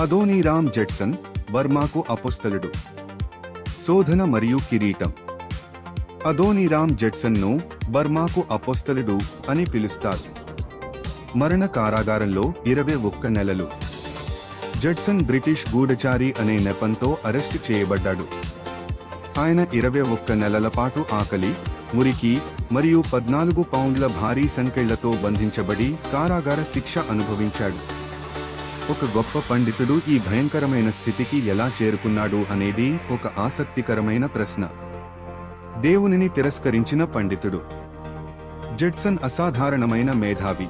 Adoniram జెట్సన్ బర్మాకు అపుస్తలుడు. శోధన మరియు కిరీటం. అదోనీరామ్ జెట్సన్ను బర్మాకు అపోస్తలుడు అని పిలుస్తారు. మరణ కారాగారంలో ఇరవై ఒక్క నెలలు. జడ్సన్ బ్రిటిష్ గూఢచారి అనే నెపంతో అరెస్టు చేయబడ్డాడు. ఆయన ఇరవై ఒక్క నెలల పాటు ఆకలి మురికి మరియు పద్నాలుగు పౌండ్ల భారీ సంకెళ్ళతో బంధించబడి కారాగార శిక్ష అనుభవించాడు. ఒక గొప్ప పండితుడు ఈ భయంకరమైన స్థితికి ఎలా చేరుకున్నాడు అనేది ఒక ఆసక్తికరమైన ప్రశ్న. దేవునిని తిరస్కరించిన పండితుడు. జడ్సన్ అసాధారణమైన మేధావి.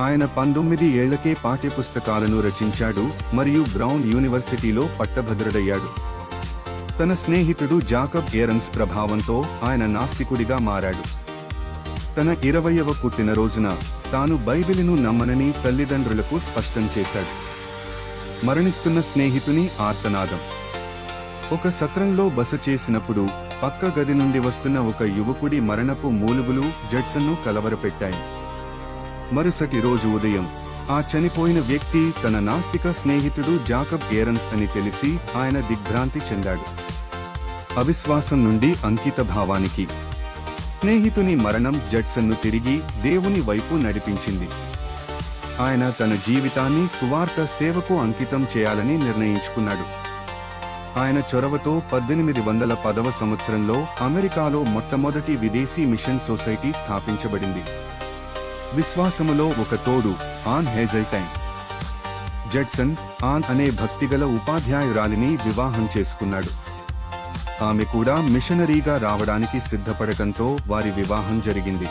ఆయన పంతొమ్మిది ఏళ్ళకే పాఠ్యపుస్తకాలను రచించాడు మరియు బ్రౌన్ యూనివర్సిటీలో పట్టభద్రుడయ్యాడు. తన స్నేహితుడు జాకబ్ ఏరన్స్ ప్రభావంతో ఆయన నాస్తికుడిగా మారాడు. తన ఇరవయవ పుట్టినరోజున తాను బైబిలును నమ్మనని తల్లిదండ్రులకు స్పష్టం చేశాడు. మరణిస్తున్న స్నేహితుని ఆర్తనాదం. ఒక సత్రంలో బస చేసినప్పుడు పక్క గది నుండి వస్తున్న ఒక యువకుడి మరణపు మూలుగులు జడ్సన్ను కలవరపెట్టాయి. మరుసటి రోజు ఉదయం ఆ చనిపోయిన వ్యక్తి తన నాస్తిక స్నేహితుడు జాకబ్ ఏరన్స్ అని తెలిసి ఆయన దిగ్భ్రాంతి చెందాడు. అవిశ్వాసం నుండి అంకిత భావానికి స్నేహితుని మరణం జడ్సన్ను తిరిగి దేవుని వైపు నడిపించింది. ఆయన తన జీవితాన్ని సువార్త సేవకు అంకితం చేయాలని నిర్ణయించుకున్నాడు. ఆయన చొరవతో పద్దెనిమిది వందల పదవ సంవత్సరంలో అమెరికాలో మొట్టమొదటి విదేశీ మిషన్ సొసైటీ స్థాపించబడింది. విశ్వాసములో ఒక తోడు ఆన్ హేజల్టైన్. జడ్సన్ ఆన్ అనే భక్తిగల ఉపాధ్యాయురాలిని వివాహం చేసుకున్నాడు. ఆమె కూడా మిషనరీగా రావడానికి సిద్ధపడటంతో వారి వివాహం జరిగింది.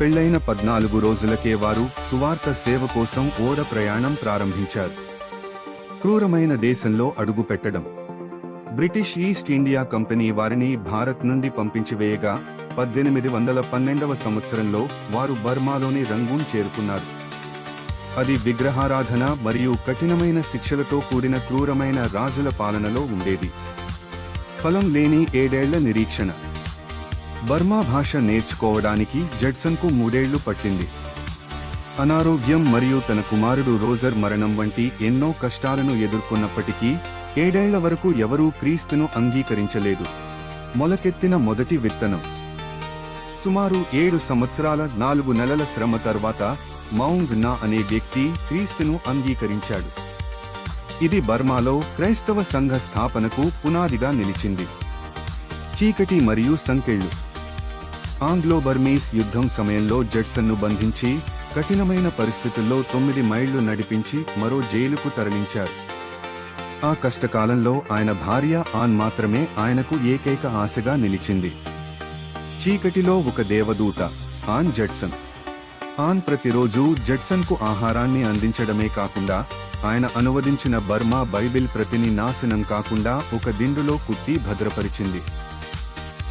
పెళ్ళైన పద్నాలుగు రోజులకే వారు సువార్త సేవ కోసం ఓడ ప్రయాణం ప్రారంభించారు. క్రూరమైన దేశంలో అడుగుపెట్టడం బ్రిటిష్ ఈస్ట్ ఇండియా కంపెనీ వారిని భారత్ నుండి పంపించివేయగా పద్దెనిమిది వందల పన్నెండవ సంవత్సరంలో వారు బర్మాలోని రంగూన్ చేరుకున్నారు. అది విగ్రహారాధన మరియు కఠినమైన శిక్షలతో కూడిన క్రూరమైన రాజుల పాలనలో ఉండేది. ఫలం లేని ఏడేళ్ళ నిరీక్షణ. బర్మా భాష నేర్చుకోవడానికి జడ్సన్కు మూడేళ్ళు పట్టింది. అనారోగ్యం మరియు తన కుమారుడు రోజర్ మరణం వంటి ఎన్నో కష్టాలను ఎదుర్కొన్నప్పటికీ ఏడేళ్ళ వరకు ఎవరూ క్రీస్తును అంగీకరించలేదు. మొలకెత్తిన మొదటి విత్తనం. సుమారు ఏడు సంవత్సరాల నాలుగు నెలల శ్రమ తర్వాత మౌంగ్ నా అనే వ్యక్తి క్రీస్తును అంగీకరించాడు. ఇది బర్మాలో క్రైస్తవ సంఘ స్థాపనకు పునాదిగా నిలిచింది. చీకటి మరియు సంకెళ్ళు. ఆంగ్లో బర్మీస్ యుద్ధం సమయంలో జడ్సన్ను బంధించి కఠినమైన పరిస్థితుల్లో తొమ్మిది మైళ్ళు నడిపించి మరో జైలుకు తరలించారు. ఆ కష్టకాలంలో ఆయన భార్య ఆన్ మాత్రమే ఆయనకు ఏకైక ఆశగా నిలిచింది. చీకటిలో ఒక దేవదూత ఆన్ జడ్సన్. ఆన్ ప్రతిరోజు జడ్సన్కు ఆహారాన్ని అందించడమే కాకుండా ఆయన అనువదించిన బర్మా బైబిల్ ప్రతిని నాశనం కాకుండా ఒక దిండులో కుట్టి భద్రపరిచింది.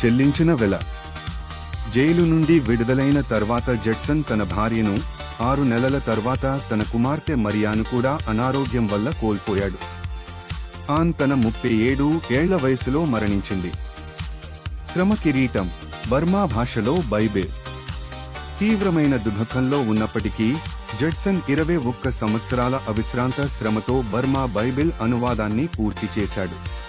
చెల్లించిన వెల. జైలు నుండి విడుదలైన తర్వాత జడ్సన్ తన భార్యను ఆరు నెలల తర్వాత తన కుమార్తె మరియాను కూడా అనారోగ్యం వల్ల కోల్పోయాడు. ఆన్ తన ముప్పై ఏడు ఏళ్ళ వయసులో మరణించింది. శ్రమ కిరీటం. బర్మా భాషలో బైబిల్. తీవ్రమైన దుఃఖంలో ఉన్నప్పటికీ జడ్సన్ ఇరవై ఒక్క సంవత్సరాల అవిశ్రాంత శ్రమతో బర్మా బైబిల్ అనువాదాన్ని పూర్తి చేశాడు.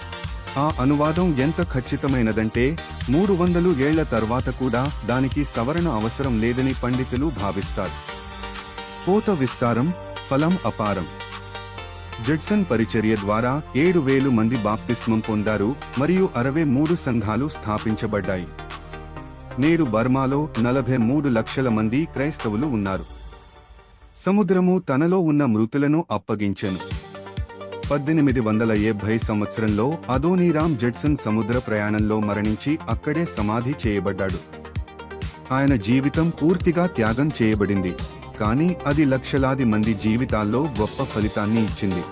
ఆ అనువాదం ఎంత ఖచ్చితమైనదంటే మూడు వందలు ఏళ్ళ తర్వాత కూడా దానికి సవరణ అవసరం లేదని పండితులు భావిస్తారు. కోత విస్తారం ఫలం అపారం. జడ్సన్ పరిచర్య ద్వారా ఏడు వేలు మంది బాప్తిస్మం పొందారు మరియు అరవై మూడు సంఘాలు స్థాపించబడ్డాయి. నేడు బర్మాలో నలభై మూడు లక్షల మంది క్రైస్తవులు ఉన్నారు. సముద్రము తనలో ఉన్న మృతులను అప్పగించెను. పద్దెనిమిది వందల ఏభై సంవత్సరంలో అదోనీరామ్ జడ్సన్ సముద్ర ప్రయాణంలో మరణించి అక్కడే సమాధి చేయబడ్డాడు. ఆయన జీవితం పూర్తిగా త్యాగం చేయబడింది. కానీ అది లక్షలాది మంది జీవితాల్లో గొప్ప ఫలితాన్ని ఇచ్చింది.